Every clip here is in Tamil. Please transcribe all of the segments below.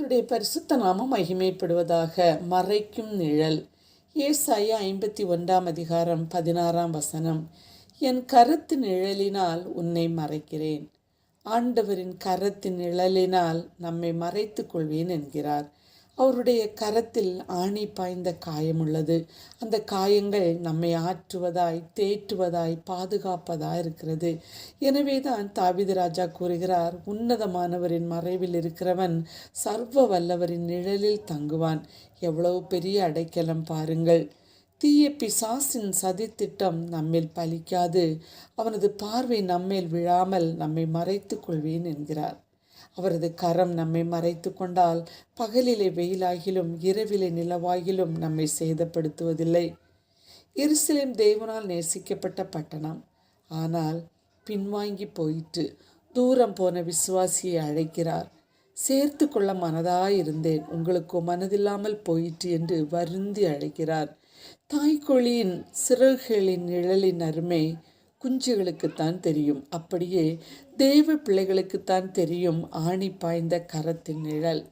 கர்த்தருடைய பரிசுத்த நாமம் மகிமைப்படுவதாக மறைக்கும் நிழல். ஏசாய ஐம்பத்தி ஒன்றாம் அதிகாரம் பதினாறாம் வசனம். என் கருத்து நிழலினால் உன்னை மறைக்கிறேன். ஆண்டவரின் கருத்து நிழலினால் நம்மை மறைத்து கொள்வேன் என்கிறார். அவருடைய கரத்தில் ஆணி பாய்ந்த காயம் உள்ளது அந்த காயங்கள் நம்மை ஆற்றுவதாய் தேற்றுவதாய் பாதுகாப்பதாய் இருக்கிறது. எனவே தான் தாவித ராஜா கூறுகிறார் உன்னதமானவரின் மறைவில் இருக்கிறவன் சர்வ வல்லவரின் நிழலில் தங்குவான். எவ்வளவு பெரிய அடைக்கலம் பாருங்கள். தீய பிசாசின் சதித்திட்டம் நம்மில் பலிக்காது. அவனது பார்வை நம்மேல் விழாமல் நம்மை மறைத்துக் கொள்வேன் என்கிறார். அவரது கரம் நம்மை மறைத்து கொண்டால் பகலிலே வெயிலாகிலும் இரவிலே நிலவாயிலும் நம்மை சேதப்படுத்துவதில்லை. எருசலேம் தேவனால் நேசிக்கப்பட்ட பட்டணம். ஆனால் பின்வாங்கி போயிட்டு தூரம் போன விசுவாசியை அழைக்கிறார். சேர்த்து கொள்ள மனதாயிருந்தேன். உங்களுக்கு மனதில்லாமல் போயிற்று என்று வருந்தி அழைக்கிறார். தாய்க்கொழியின் சிறகுகளின் நிழலின் அருமை குஞ்சுகளுக்குத்தான் தெரியும். அப்படியே தேவ பிள்ளைகளுக்குத்தான் தெரியும் ஆணி பாய்ந்த கரத்தின் நிழல்.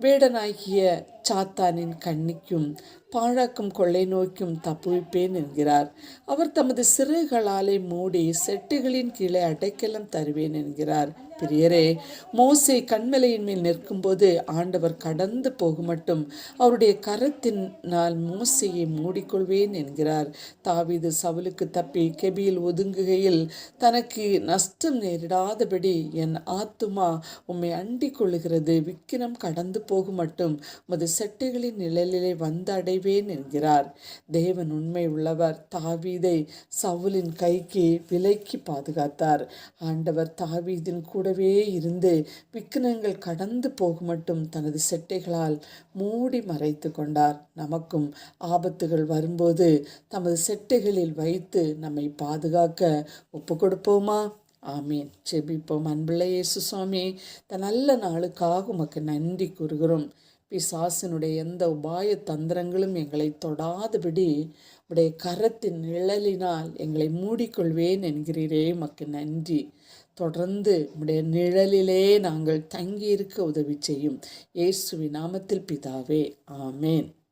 வேடனாகிய சாத்தானின் கண்ணிக்கும் பாழாக்கும் கொள்ளை நோக்கும் தப்புவிப்பேன் என்கிறார். அவர் தமது சிறுகளாலே மூடி செட்டுகளின் கீழே அடைக்கலம் தருவேன் என்கிறார். பிரியரே மோசை கண்மலையின் மேல் நிற்கும்போது ஆண்டவர் கடந்து போகும் மட்டும் அவருடைய கரத்தினால் மோசையை மூடிக்கொள்வேன் என்கிறார். தாவிது சவுலுக்கு தப்பி கெபியில் ஒதுங்குகையில் தனக்கு நஷ்டம் நேரிடாதபடி என் ஆத்துமா உம்மை அண்டிக் கொள்ளுகிறது விக்கிரம் கடந்து போகும் மட்டும் மது செட்டைகளின் நிழலிலே வந்து அடைவேன் என்கிறார். தேவன் உண்மை உள்ளவர். தாவீதை சவுலின் கைக்கு விலைக்கு பாதுகாத்தார். ஆண்டவர் தாவீதின் கூடவே இருந்து விக்கினங்கள் கடந்து போக மட்டும் தனது செட்டைகளால் மூடி மறைத்து கொண்டார். நமக்கும் ஆபத்துகள் வரும்போது தமது செட்டைகளில் வைத்து நம்மை பாதுகாக்க ஒப்பு கொடுப்போமா? ஆமீன். செபிப்போம் அன்புள்ள இயேசு சுவாமி த நல்ல நாளுக்காக உமக்கு நன்றி கூறுகிறோம். பிசாசினுடைய எந்த உபாய தந்திரங்களும் எங்களை தொடாதபடி உடைய கரத்தின் நிழலினால் எங்களை மூடிக்கொள்வேன் என்கிறீரே. மக்கு நன்றி. தொடர்ந்து உடைய நிழலிலே நாங்கள் தங்கியிருக்க உதவி செய்யும். இயேசுவி நாமத்தில் பிதாவே. ஆமேன்.